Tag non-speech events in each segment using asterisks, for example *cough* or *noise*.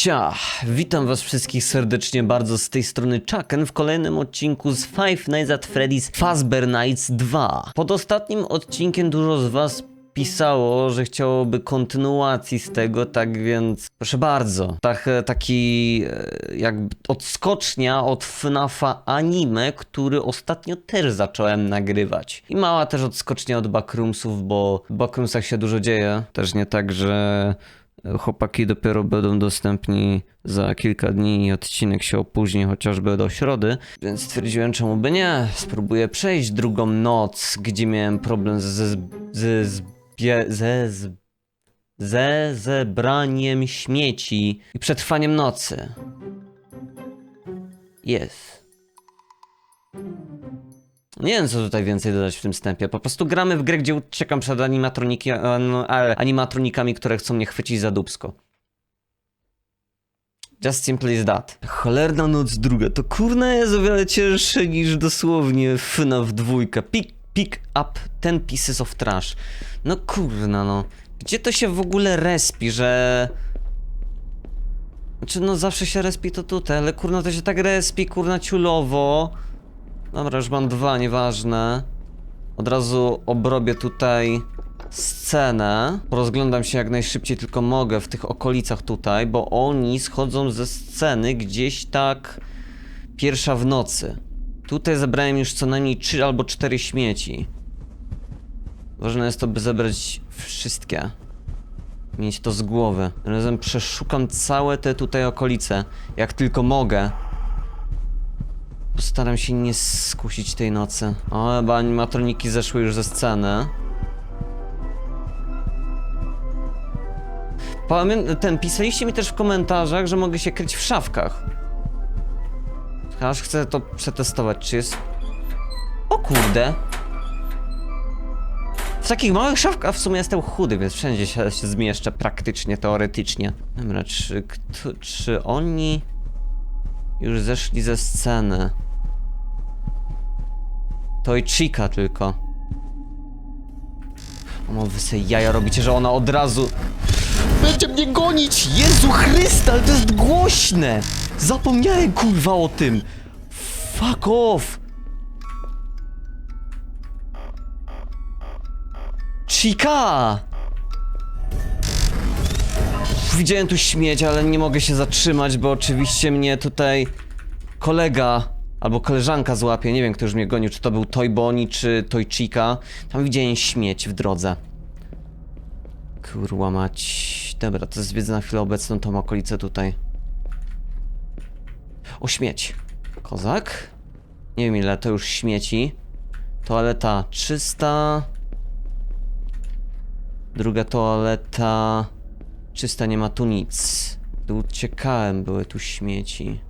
Cia, witam was wszystkich serdecznie bardzo z tej strony Chucken w kolejnym odcinku z Five Nights at Freddy's Fazbear Nights 2. Pod ostatnim odcinkiem dużo z was pisało, że chciałoby kontynuacji z tego, tak więc proszę bardzo. Tak, e, taki e, jakby odskocznia od FNAFa anime, który ostatnio też zacząłem nagrywać. I mała też odskocznia od Backroomsów, bo w Backroomsach się dużo dzieje. Też nie tak, że Chłopaki dopiero będą dostępni za kilka dni i odcinek się opóźni chociażby do środy, więc stwierdziłem czemu by nie. Spróbuję przejść drugą noc, gdzie miałem problem ze, ze, ze, zbie, ze, z- ze zebraniem śmieci i przetrwaniem nocy. Jest. Nie wiem, co tutaj więcej dodać w tym wstępie. Po prostu gramy w grę, gdzie uciekam przed animatroniki, animatronikami, które chcą mnie chwycić za dubsko. Just simply is that. Cholerna noc druga. To kurna jest o wiele cięższe niż dosłownie FNAF dwójka. Pick, pick up ten pieces of trash. No kurna no. Gdzie to się w ogóle respi, że... Znaczy no zawsze się respi to tutaj, ale kurna to się tak respi, kurna ciulowo. Dobra, już mam dwa, nieważne. Od razu obrobię tutaj scenę. Rozglądam się jak najszybciej tylko mogę w tych okolicach tutaj, bo oni schodzą ze sceny gdzieś tak pierwsza w nocy. Tutaj zebrałem już co najmniej 3 albo 4 śmieci. Ważne jest to, by zebrać wszystkie. Mieć to z głowy. Razem przeszukam całe te tutaj okolice, jak tylko mogę. Postaram się nie skusić tej nocy. O, chyba animatroniki zeszły już ze sceny. Pamię ten, pisaliście mi też w komentarzach, że mogę się kryć w szafkach. Aż chcę to przetestować, czy jest... O kurde! W takich małych szafkach w sumie jestem chudy, więc wszędzie się, się zmieszczę praktycznie, teoretycznie. Dobra, czy, kto, czy oni już zeszli ze sceny? To i Chica tylko. O, wy sobie jaja robicie, że ona od razu... Będzie mnie gonić! Jezu Chryste, ale to jest głośne! Zapomniałem kurwa o tym! Fuck off! Chica! Widziałem tu śmieć, ale nie mogę się zatrzymać, bo oczywiście mnie tutaj kolega albo koleżanka złapie. Nie wiem, kto już mnie gonił, czy to był Toy Bonnie, czy Toy Chica. Tam widziałem śmieć w drodze. Kurwa mać. Dobra, to zwiedzę na chwilę obecną tą okolicę tutaj. O, śmieć. Kozak? Nie wiem ile to już śmieci. Toaleta czysta. Druga toaleta. Czysta, nie ma tu nic. Tu uciekałem, były tu śmieci.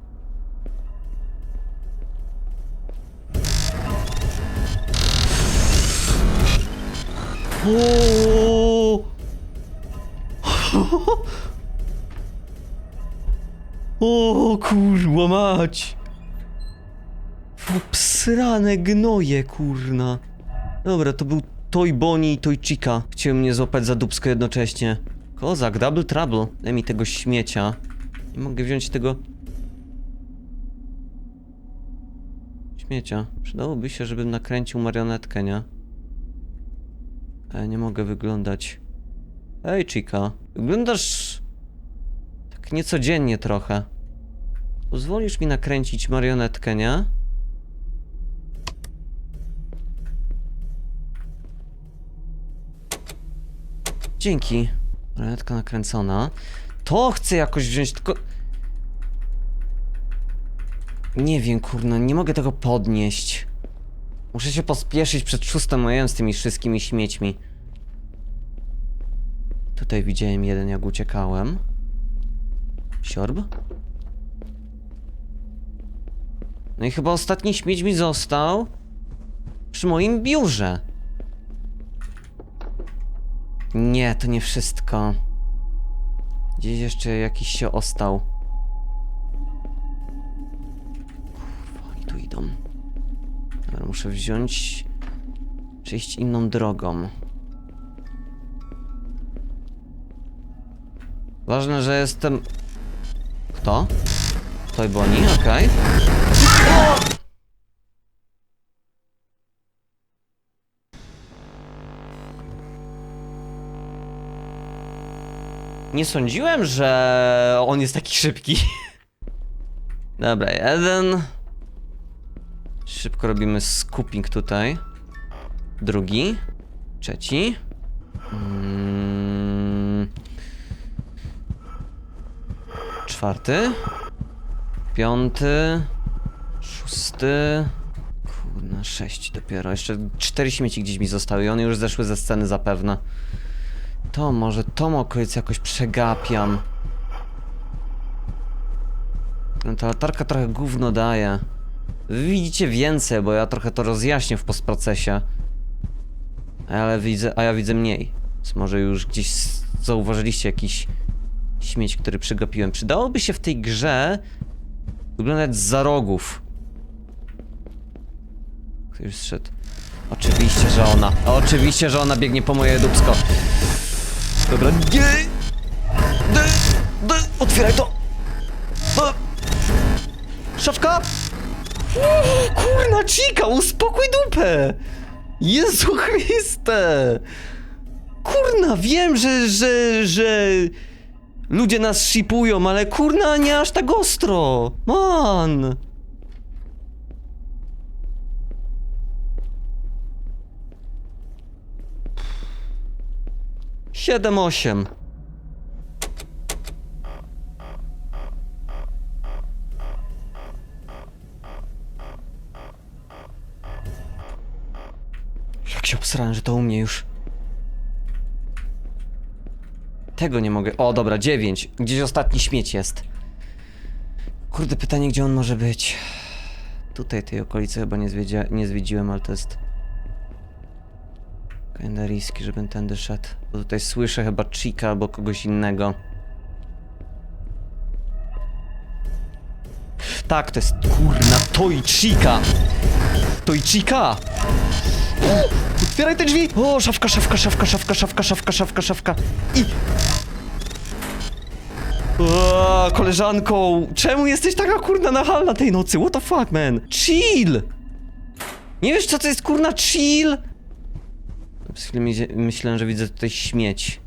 O! O kurwa mać! Obsrane gnoje, kurna. Dobra, to był Toy Bonnie i Toy Chica. Chciałem mnie złapać za dubsko jednocześnie. Kozak, double trouble. Daj mi tego śmiecia. Nie mogę wziąć tego... Śmiecia. Przydałoby się, żebym nakręcił marionetkę, nie? Ale nie mogę wyglądać. Ej, Chica. Wyglądasz... Tak niecodziennie trochę. Pozwolisz mi nakręcić marionetkę, nie? Dzięki. Marionetka nakręcona. To chcę jakoś wziąć, tylko... Nie wiem, kurna, nie mogę tego podnieść. Muszę się pospieszyć przed szóstym majem z tymi wszystkimi śmiećmi. Tutaj widziałem jeden, jak uciekałem. Siorb? No i chyba ostatni śmieć mi został przy moim biurze. Nie, to nie wszystko. Gdzieś jeszcze jakiś się ostał. Muszę wziąć... Przejść inną drogą. Ważne, że jestem Kto? Toy Bonnie, okej. Nie sądziłem, że on jest taki szybki. *laughs* Dobra, jeden. Szybko robimy scooping tutaj. Drugi. Trzeci. Mm. Czwarty. Piąty. Szósty. Kurna, sześć dopiero. Jeszcze cztery śmieci gdzieś mi zostały i one już zeszły ze sceny zapewne. To może tą okolicę jakoś przegapiam. No ta latarka trochę gówno daje. Wy widzicie więcej, bo ja trochę to rozjaśnię w postprocesie. Ale widzę, a ja widzę mniej. Więc może już gdzieś zauważyliście jakiś śmieć, który przegapiłem. Przydałoby się w tej grze wyglądać za rogów. Ktoś zszedł. Oczywiście, że ona. Oczywiście, że ona biegnie po moje dubsko. Dobra! D, d, otwieraj to! Szafka! Kurna, Chica, uspokój dupę! Jezu Chryste! Kurna, wiem, że, że, że... Ludzie nas shipują, ale kurna, nie aż tak ostro! Man! Siedem, osiem. Się obsrałem, że to u mnie już. Tego nie mogę. O, dobra, dziewięć. Gdzieś ostatni śmieć jest. Kurde, pytanie, gdzie on może być? Tutaj tej okolicy chyba nie, zwiedzia, nie zwiedziłem, ale to jest... Kinda żebym tędy szedł. Bo tutaj słyszę chyba Chica albo kogoś innego. Tak, to jest kurna! Toy Chica! Otwieraj te drzwi! O, szafka, szafka, szafka, szafka, szafka, szafka, szafka, szafka. I... O, koleżanko, czemu jesteś taka kurna nachalna tej nocy? What the fuck, man? Chill! Nie wiesz, co to jest kurna chill? Przez chwilę myślałem, że widzę tutaj śmieć.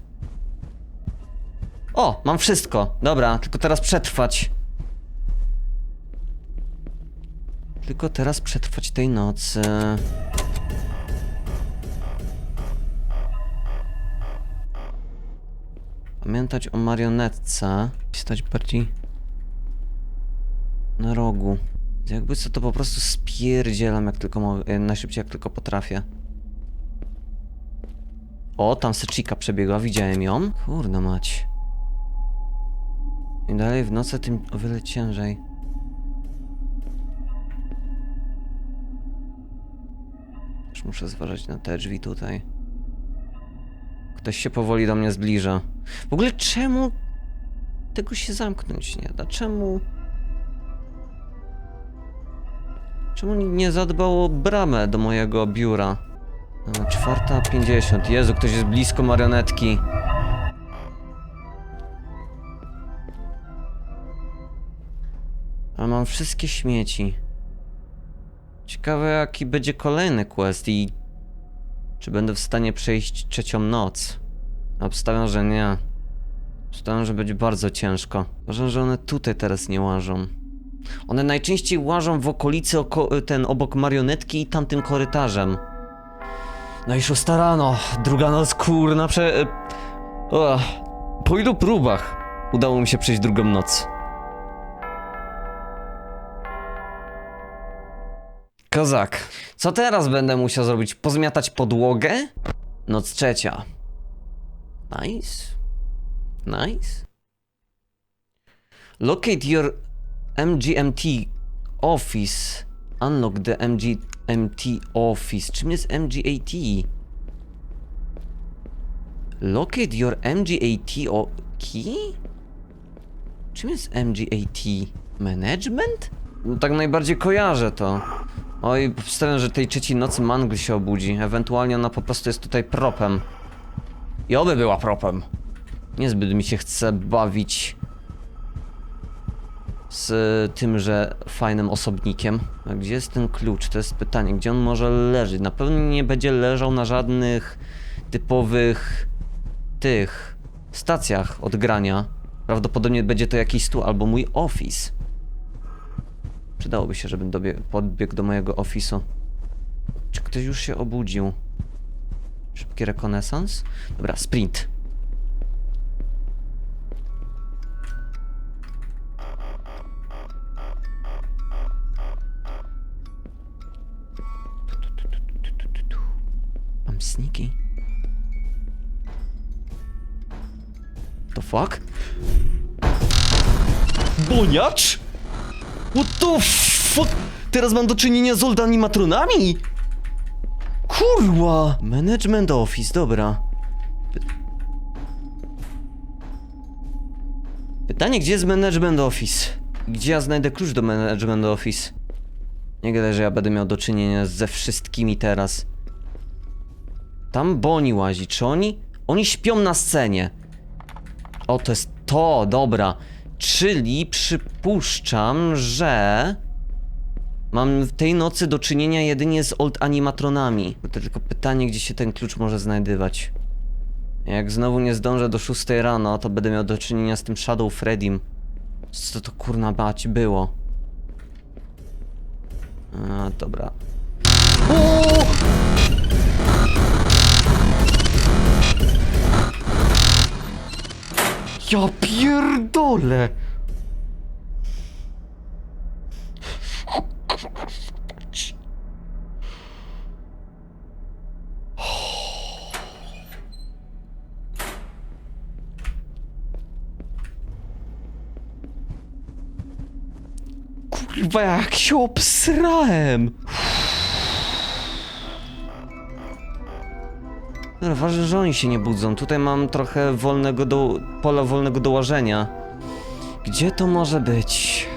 O, mam wszystko. Dobra, tylko teraz przetrwać. Tylko teraz przetrwać tej nocy. Pamiętać o marionetce. Stać bardziej na rogu. Jakby co to po prostu spierdzielam jak tylko mogę, najszybciej jak tylko potrafię. O, tam Seczika przebiegła, widziałem ją. Kurna mać. Im dalej w nocy, tym o wiele ciężej. Też muszę zważać na te drzwi tutaj. Ktoś się powoli do mnie zbliża. W ogóle czemu tego się zamknąć nie da? Czemu... Czemu nie zadbał o bramę do mojego biura? Czwarta pięćdziesiąt. Jezu, ktoś jest blisko marionetki. A mam wszystkie śmieci. Ciekawe jaki będzie kolejny quest i... Czy będę w stanie przejść trzecią noc? Obstawiam, że nie. Obstawiam, że będzie bardzo ciężko. Uważam, że one tutaj teraz nie łażą. One najczęściej łażą w okolicy oko ten obok marionetki i tamtym korytarzem. No i szósta rano, druga noc, kurna, prze... e, O, po ilu próbach udało mi się przejść drugą noc? Kozak. Co teraz będę musiał zrobić? Pozmiatać podłogę? Noc trzecia. Nice. Nice. Locate your MGMT office. Unlock the MGMT office. Czym jest MGAT? Locate your MGAT o key? Czym jest MGAT? Management? No, tak najbardziej kojarzę to. Oj, obstawiam, że tej trzeciej nocy Mangl się obudzi. Ewentualnie ona po prostu jest tutaj propem. I oby była propem. Niezbyt mi się chce bawić z tymże fajnym osobnikiem. A gdzie jest ten klucz? To jest pytanie, gdzie on może leżeć? Na pewno nie będzie leżał na żadnych typowych tych stacjach odgrania. Prawdopodobnie będzie to jakiś stół albo mój office. Przydałoby się, żebym dobie- podbiegł do mojego ofisu. Czy ktoś już się obudził? Szybki rekonesans? Dobra, sprint. I'm sneaky. The fuck? Boniacz? What the fuck? Teraz mam do czynienia z old animatronami? Kurwa! Management Office, dobra. Py- Pytanie, gdzie jest Management Office? Gdzie ja znajdę klucz do Management Office? Nie gadaj, że ja będę miał do czynienia ze wszystkimi teraz. Tam Boni łazi. Czy oni? Oni śpią na scenie. O, to jest to, dobra. Czyli przypuszczam, że mam w tej nocy do czynienia jedynie z old animatronami. To tylko pytanie, gdzie się ten klucz może znajdywać. Jak znowu nie zdążę do 6 rano, to będę miał do czynienia z tym Shadow Freddym. Co to kurna bać było? A, dobra. O! Ja pierdolę! Kurwa, jak się obsrałem! Dobra, ważne, że oni się nie budzą. Tutaj mam trochę wolnego do... pola wolnego do łażenia. Gdzie to może być?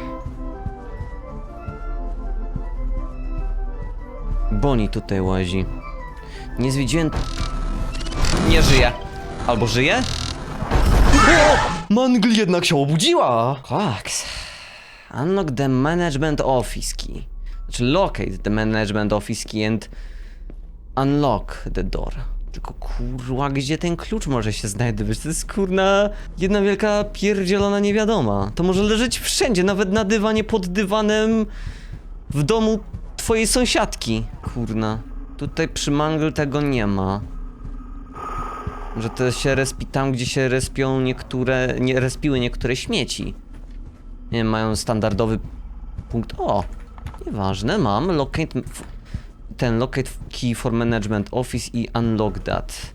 Boni tutaj łazi. Nie zwiedziłem... Nie żyje. Albo żyje? O! Mangl jednak się obudziła! Koks. Unlock the management office key. Znaczy locate the management office key and unlock the door. Tylko kurwa, gdzie ten klucz może się znajdować? To jest kurna jedna wielka pierdzielona niewiadoma. To może leżeć wszędzie, nawet na dywanie, pod dywanem w domu twojej sąsiadki. Kurna. Tutaj przy Mangle tego nie ma. Że to się respi tam, gdzie się respią niektóre, nie, respiły niektóre śmieci. Nie mają standardowy punkt. O! Nieważne, mam locate ten locate key for management office i unlock that.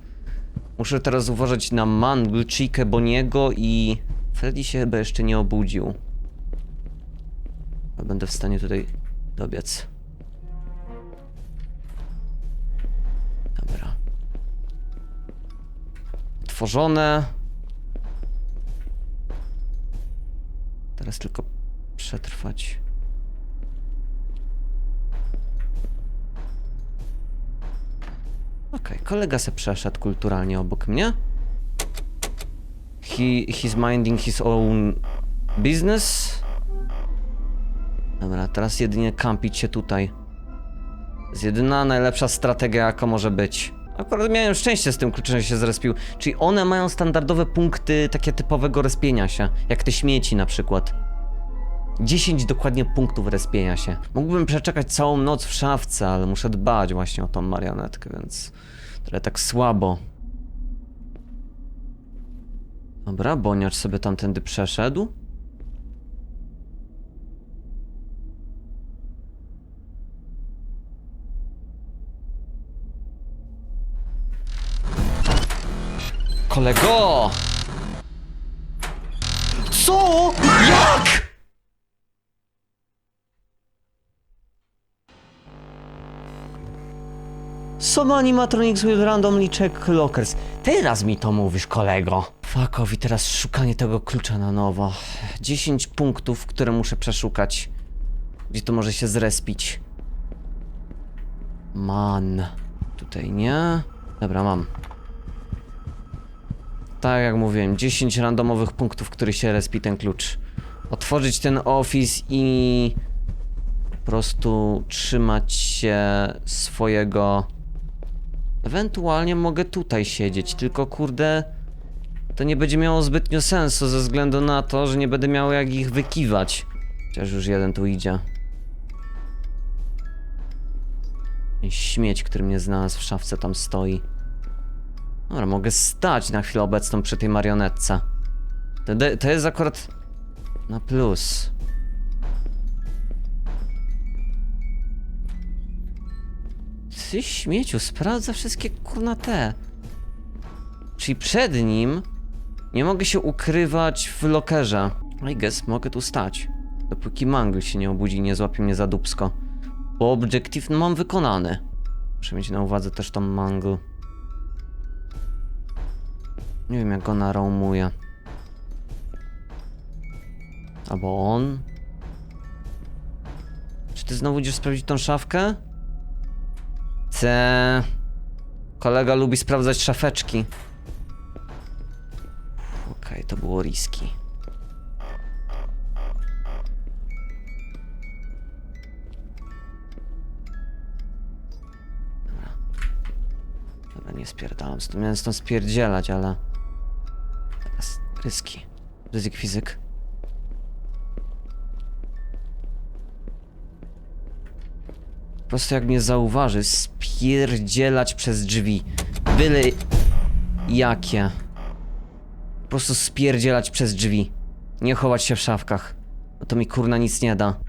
Muszę teraz uważać na Mangle, Chikę, Boniego i Freddy się chyba jeszcze nie obudził. Będę w stanie tutaj dobiec. Dobra. Tworzone. Teraz tylko przetrwać. Okej, kolega se przeszedł kulturalnie obok mnie. He, he's minding his own business. Dobra, teraz jedynie kampić się tutaj. Jest jedyna najlepsza strategia, jaka może być. Akurat miałem szczęście z tym kluczem, że się zrespił. Czyli one mają standardowe punkty takie typowego respienia się, jak te śmieci na przykład. 10 dokładnie punktów respienia się. Mógłbym przeczekać całą noc w szafce, ale muszę dbać właśnie o tą marionetkę, więc trochę tak słabo. Dobra, Boniacz sobie tamtędy przeszedł. Kolego! Co? Jak? Some animatronics will randomly check lockers. Teraz mi to mówisz, kolego. Fuckowi, teraz szukanie tego klucza na nowo. 10 punktów, które muszę przeszukać. Gdzie to może się zrespić? Man. Tutaj nie. Dobra, mam. Tak jak mówiłem, 10 randomowych punktów, który się respi ten klucz. otworzyć ten office i po prostu trzymać się swojego. Ewentualnie mogę tutaj siedzieć, tylko kurde. To nie będzie miało zbytnio sensu ze względu na to, że nie będę miał jak ich wykiwać. Chociaż już jeden tu idzie. I Śmieć, który mnie znalazł w szafce, tam stoi. Dobra, mogę stać na chwilę obecną przy tej marionetce. To, to jest akurat na plus. Ty śmieciu, sprawdza wszystkie kurna te. Czyli przed nim nie mogę się ukrywać w lokerze. I guess mogę tu stać. Dopóki Mangle się nie obudzi i nie złapie mnie za dupsko. Bo obiektyw mam wykonany. Muszę mieć na uwadze też tą Mangle. Nie wiem jak go narołmuje. Albo on? Czy ty znowu idziesz sprawdzić tą szafkę? Kolega lubi sprawdzać szafeczki. Okej, to było riski. Dobra. Nie spierdalam. Stąd miałem stąd spierdzielać, ale... Ryski. Ryzyk fizyk. Prostu jak mnie zauważy, spierdzielać przez drzwi. Byle... Jakie. Po prostu spierdzielać przez drzwi. Nie chować się w szafkach. Bo to mi kurna nic nie da.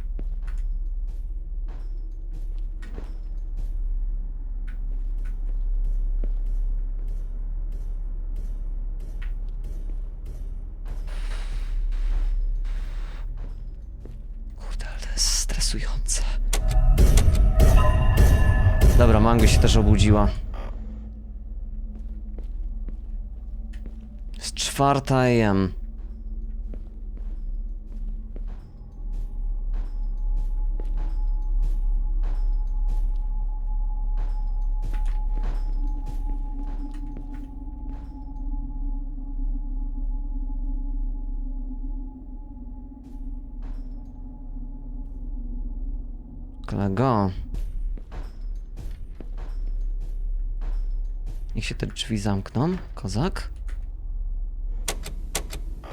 Czwarta AM. Kolego. Niech się te drzwi zamkną, kozak.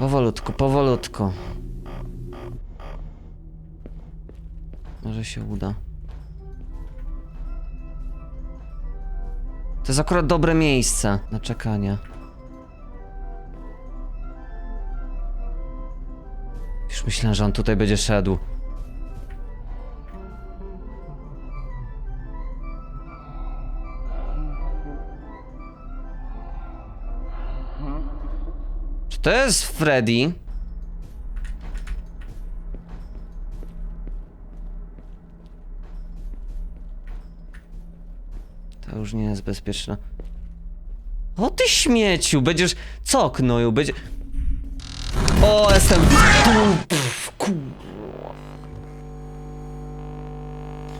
Powolutku, powolutku. Może się uda. To jest akurat dobre miejsce na czekanie. Już myślałem, że on tutaj będzie szedł. To jest Freddy? To już nie jest bezpieczne. O ty śmieciu, będziesz... Co, knoju, będzie... O, jestem...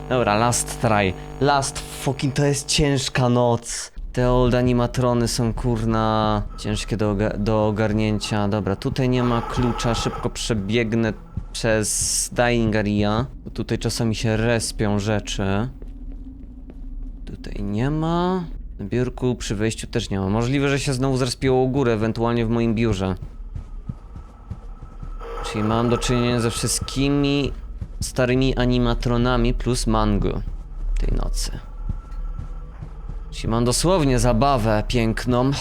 Dobra, last try. Last fucking, to jest ciężka noc. Te old animatrony są kurna ciężkie do, do ogarnięcia. Dobra, tutaj nie ma klucza, szybko przebiegnę przez Dying Area. Tutaj czasami się respią rzeczy. Tutaj nie ma. Na biurku przy wejściu też nie ma. Możliwe, że się znowu zrespiło u góry, ewentualnie w moim biurze. Czyli mam do czynienia ze wszystkimi starymi animatronami plus mango tej nocy. Czyli mam dosłownie zabawę piękną.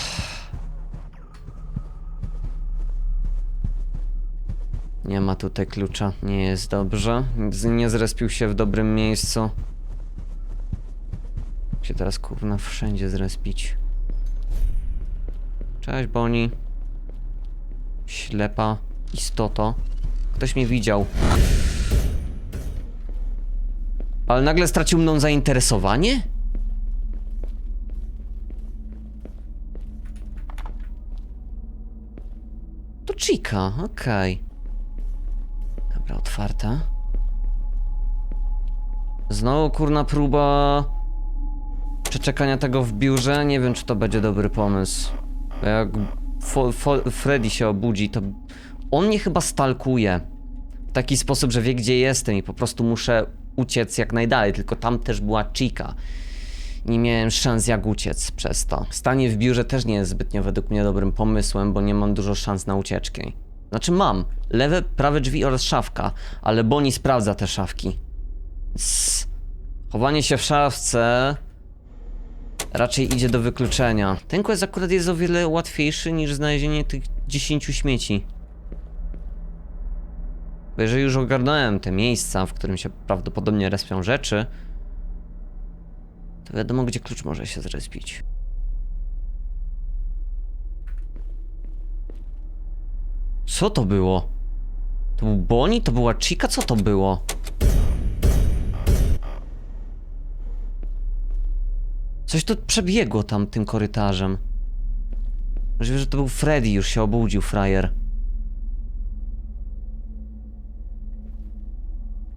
Nie ma tutaj klucza, nie jest dobrze. Nie zrespił się w dobrym miejscu. Się teraz kurna wszędzie zrespić. Cześć Boni. Ślepa istoto. Ktoś mnie widział. Ale nagle stracił mną zainteresowanie? To Chica, okej. Dobra, otwarte. Znowu kurna próba przeczekania tego w biurze. Nie wiem, czy to będzie dobry pomysł. Jak Fo Fo Freddy się obudzi, to on mnie chyba stalkuje. w taki sposób, że wie gdzie jestem i po prostu muszę uciec jak najdalej, tylko tam też była Chica. Nie miałem szans jak uciec przez to. Stanie w biurze też nie jest zbytnio według mnie dobrym pomysłem, bo nie mam dużo szans na ucieczkę. Znaczy mam. Lewe, prawe drzwi oraz szafka, ale Bonnie sprawdza te szafki. Sss. Chowanie się w szafce raczej idzie do wykluczenia. Ten quest akurat jest o wiele łatwiejszy niż znalezienie tych 10 śmieci. Bo jeżeli już ogarnąłem te miejsca, w którym się prawdopodobnie respią rzeczy, to wiadomo, gdzie klucz może się zrespić. Co to było? To był Bonnie? To była Chica? Co to było? Coś tu przebiegło tam tym korytarzem. Możliwe, że to był Freddy, już się obudził, frajer.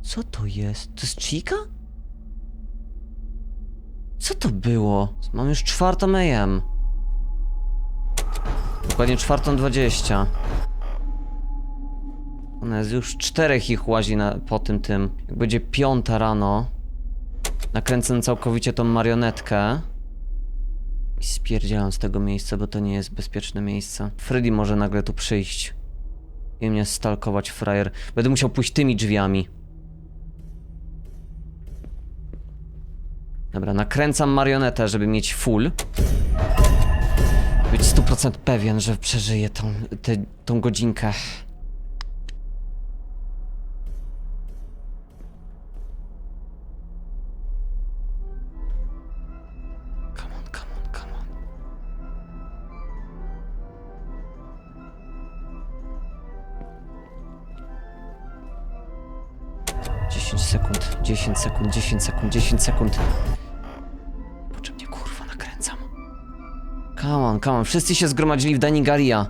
Co to jest? To jest Chica? Co to było? Mam już czwartą AM. Dokładnie czwartą dwadzieścia. Ona jest już czterech ich łazi na, po tym tym. Jak będzie piąta rano, nakręcę całkowicie tą marionetkę i spierdzielam z tego miejsca, bo to nie jest bezpieczne miejsce. Freddy może nagle tu przyjść i mnie stalkować, frajer. Będę musiał pójść tymi drzwiami. Dobra, nakręcam marionetę, żeby mieć full. Być 100% pewien, że przeżyję tą, tę- tą godzinkę. Come on, come on, come on. Dziesięć sekund, 10 sekund, 10 sekund, 10 sekund. Come on, come on. Wszyscy się zgromadzili w Danigaria.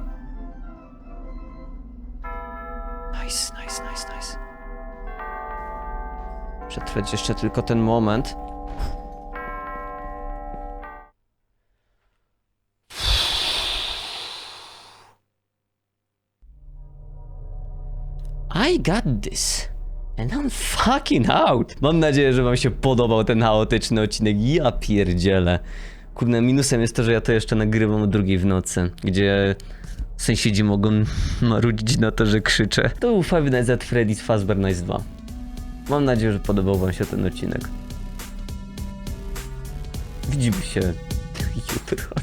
Nice, nice, nice, nice. Przetrwać jeszcze tylko ten moment. I got this. And I'm fucking out. Mam nadzieję, że wam się podobał ten chaotyczny odcinek. Ja pierdzielę. Kurde, minusem jest to, że ja to jeszcze nagrywam o drugiej w nocy, gdzie sąsiedzi mogą *laughs* marudzić na to, że krzyczę. To był Five Nights at Freddy's Fazbear Nights 2. Mam nadzieję, że podobał wam się ten odcinek. Widzimy się *laughs* jutro.